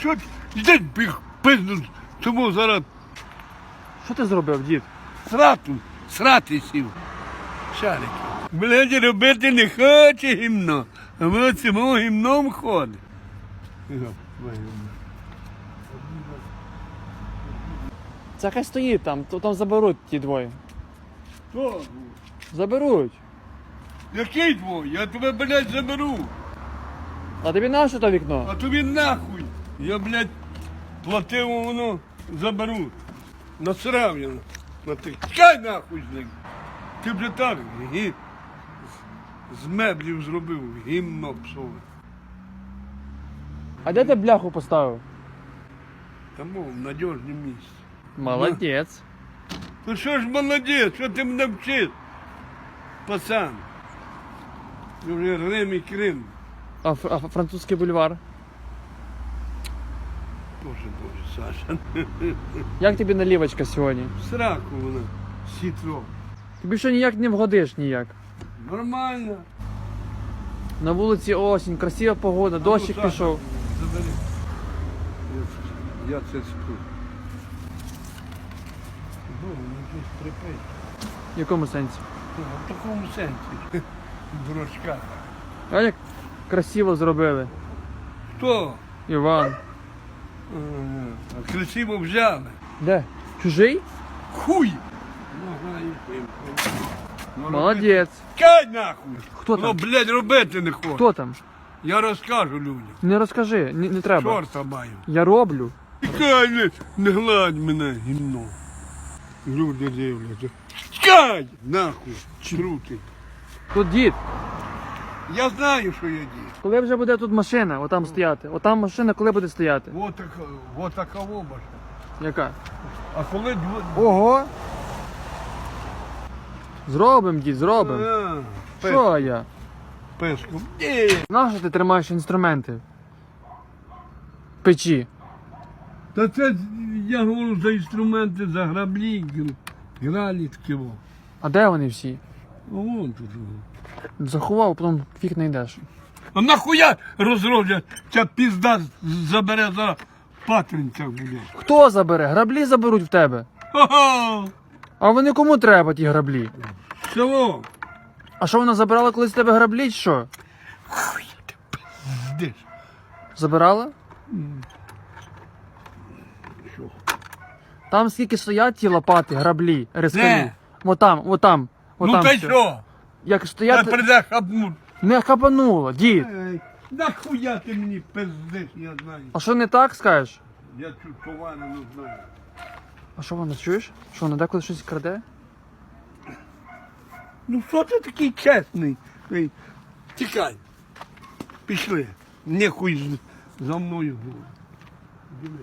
Що? Йди біг, пизду, тому зараз Що ти зробив, дід? срату, срати сів. Шарики. Блядь, робити не хоче гімно, а воно цьому гімном ходить. Це хай стоїть там, то там заберуть ті двоє. Хто? Заберуть. Який твой? Я тебе, блядь, заберу. А тобі нащо то вікно? А тобі нахуй. Я, блядь, платив, воно заберуть. Насрав я на ти. Чекай нахуй з ним. Ти вже так гі... з меблів зробив, гімно псове. А де ти бляху поставив? Тому в надіжному місці. Молодець. Ну що ж молодець, що ти мене вчиш? Пацан. Вже Рим і Крим. А, а французький бульвар? Боже, Боже, Саша. Як тобі налівочка сьогодні? В сраку вона. Сітро. Тобі що ніяк не вгодиш ніяк. Нормально. На вулиці осінь, красива погода, дощик Ну, Саша, пішов. Забери. Я, я це сплю. Боже, ну щось. В якому сенсі? Ну, В такому сенсі. Дурачка. А як красиво зробили. Хто? Іван. А красиво взяли. Де? Чужий? Хуй! Молодець. Кай нахуй! Хто Ну, там? блядь, робити не хочу. Хто там? Я розкажу людям. Не розкажи, не, не треба. Чорта маю. Я роблю. Чекай, не, не гладь мене, гімно. Люди дивляться. Чекай! Нахуй! Крутий. Тут дід. Я знаю, що я дід. Коли вже буде тут машина, отам стояти? Отам машина коли буде стояти? Вот така, вот така обаш. Яка? А коли дво... Ого! Зробим, дід, зробим. А, пес- Що я? Песком. Ні. Нащо ти тримаєш інструменти? В Печі. Та це я говорю за інструменти, за граблі, гр- гралі такі. во. А де вони всі? Вон тут. Заховав, потім фіг не йдеш. А нахуя розроблять, ця пізда забере за патринцях, блядь. Хто забере? Граблі заберуть в тебе. Ха-ха! А вони кому треба ті граблі? Село! А що вона забирала колись в тебе граблі, чи що? Хуй ти пиздиш. Забирала? Що? Там скільки стоять ті лопати, граблі, рискані. Де? Отам, отам. Ну отам та й все. що? Як Я стоять, прийде хапнуть. не хапануло, дід. Ей, Нахуя ти мені пиздиш, я знаю. А що не так скажеш? Я цю товарину знаю. А що вона чуєш? Що вона деколи щось краде? Ну що ти такий чесний? Ей, Тікай. Пішли. Не хуй з- за мною. Диви.